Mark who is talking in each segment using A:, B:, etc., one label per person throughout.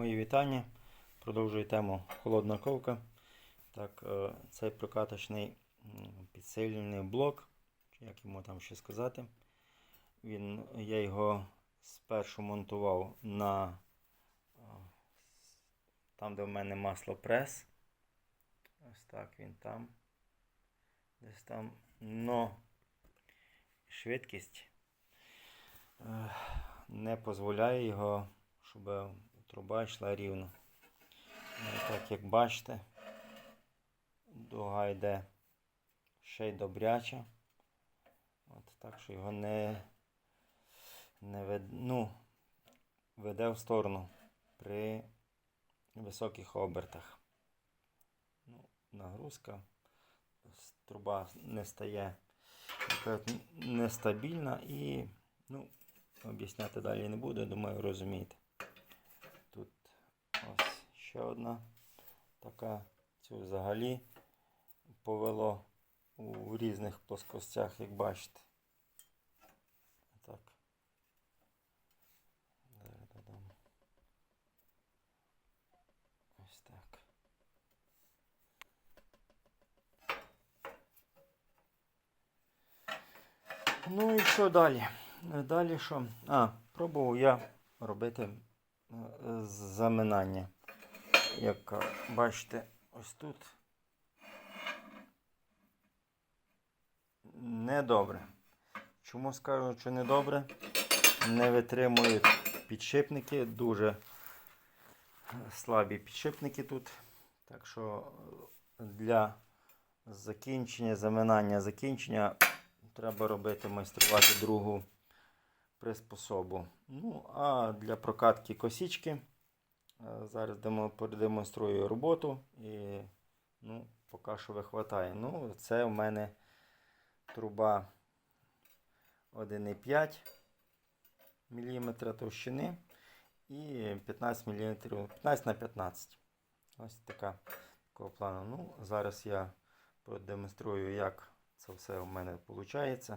A: Мої вітання. Продовжую тему холодна ковка. Так, е, цей прокаточний м, підсилювальний блок, як йому там ще сказати. Він, я його спершу монтував на е, там, де в мене маслопрес. Ось так він там. Десь там. Но швидкість е, не дозволяє його, щоб труба йшла рівно. Ну, Так як бачите, дуга йде ще й добряче. От, так що його не, не вед, ну, веде в сторону при високих обертах. Ну, нагрузка, труба не стає нестабільна і ну, об'ясняти далі не буду, думаю, розумієте. Ще одна така, цю взагалі повело у різних плоскостях, як бачите. Так. Зараз додам. Ось так. Ну і що далі? Далі що? А, пробував я робити е, е, заминання. Як бачите, ось тут недобре. Чому скажу, що недобре? Не витримують підшипники, дуже слабі підшипники тут. Так що для закінчення, заминання, закінчення треба робити майструвати другу приспособу. Ну, а для прокатки косічки зараз демо- продемонструю роботу і ну, поки що вихватає. Ну, це в мене труба 1,5 мм товщини і 15 мм, 15 на 15 Ось така такого плану. Ну, зараз я продемонструю, як це все у мене виходить.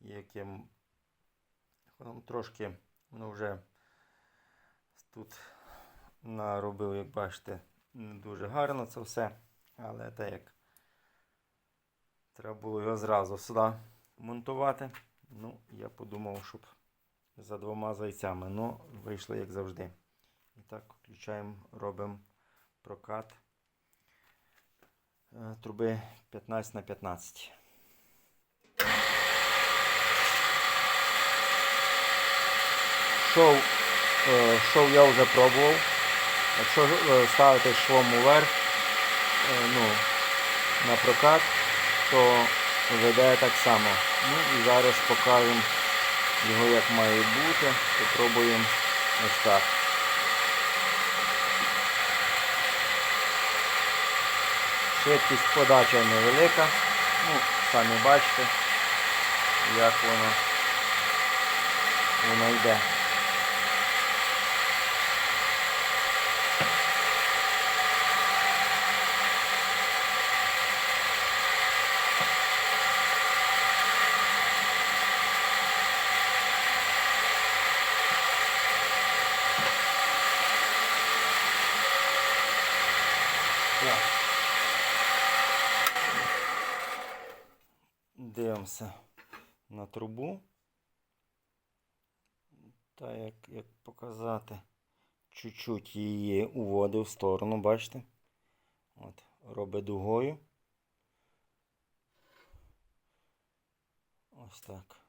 A: І яким трошки ну, вже тут наробив, як бачите, не дуже гарно це все. Але те як треба було його зразу сюди монтувати. Ну, я подумав, щоб за двома зайцями. Ну, вийшло як завжди. І так, включаємо, робимо прокат е, труби 15 на 15. Шов, е, шов я вже пробував. Якщо е, ставити швом уверх е, ну, на прокат, то веде так само. Ну і зараз покажемо його як має бути. Попробуємо ось так. Швидкість подача невелика. Ну, самі бачите, як воно, воно йде. Так. Дивимося на трубу. Та як, як показати, чуть-чуть її уводив в сторону, бачите? От, робить дугою. Ось так.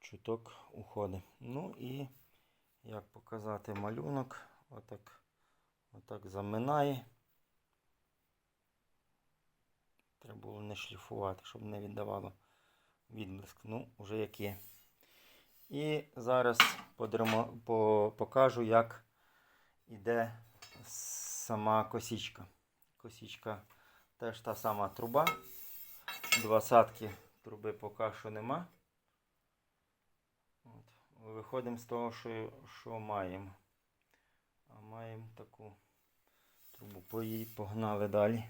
A: Чуток уходить. Ну і як показати малюнок, отак, отак заминає. Треба було не шліфувати, щоб не віддавало відблиск. Ну, вже як є. І зараз подремо, по, покажу, як іде сама косічка. Косічка теж та сама труба. Двадцятки труби поки що нема. От. Виходимо з того, що, що маємо. А маємо таку трубу. Погнали далі.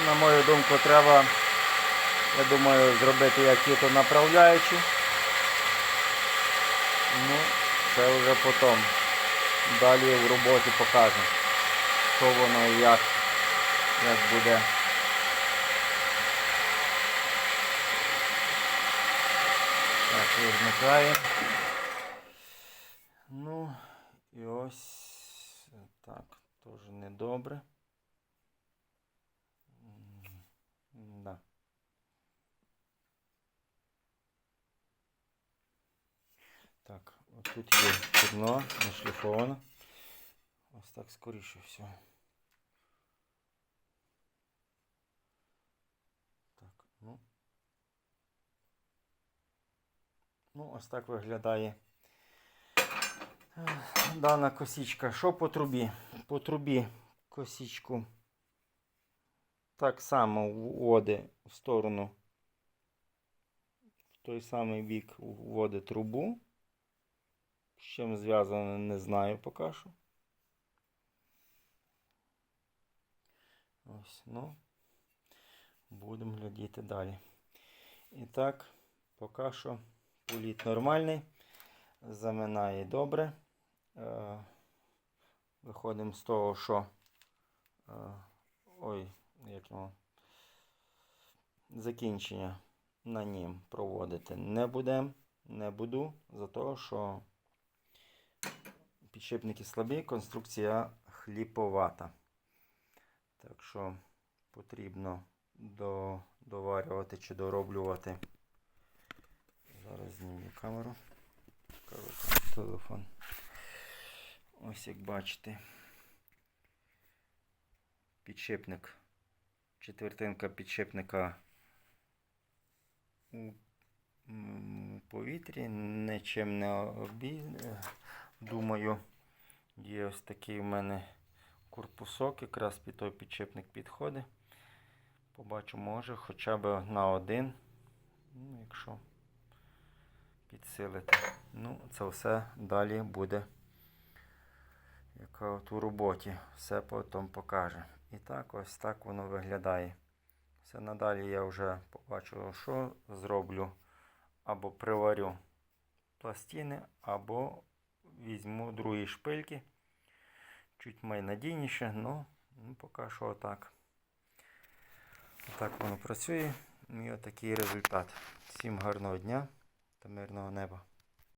A: на мою думку, треба, я думаю, зробити як то направляючи. Ну, це вже потім. Далі в роботі покажемо, що воно і як, як буде. Так, вимикаємо. Ну, і ось так, теж недобре. Так, тут є чорно, нашліфовано. Ось так скоріше всього. Так, ну. Ну, ось так виглядає е, дана косічка. Що по трубі? По трубі косічку так само вводить в сторону, в той самий бік вводить трубу. З чим зв'язано, не знаю поки що. Ось, ну, будемо глядіти далі. І так, поки що політ нормальний, заминає добре. Е, виходимо з того, що е, ой, як його, закінчення на нім проводити не будемо, не буду, за того, що підшипники слабі, конструкція хліповата. Так що потрібно до, доварювати чи дороблювати. Зараз зніму камеру. Телефон. Ось як бачите. Підшипник. Четвертинка підшипника у повітрі, нічим не обі... Думаю, є ось такий у мене корпусок, якраз під той підшипник підходить. Побачу, може хоча б на один, ну, якщо підсилити. Ну, це все далі буде яка от у роботі. Все потім покаже. І так, ось так воно виглядає. Все надалі я вже побачу, що зроблю. Або приварю пластини, або візьму другі шпильки. Чуть найнадійніше, але ну поки що отак. Отак воно працює. І отакий результат. Всім гарного дня та мирного неба.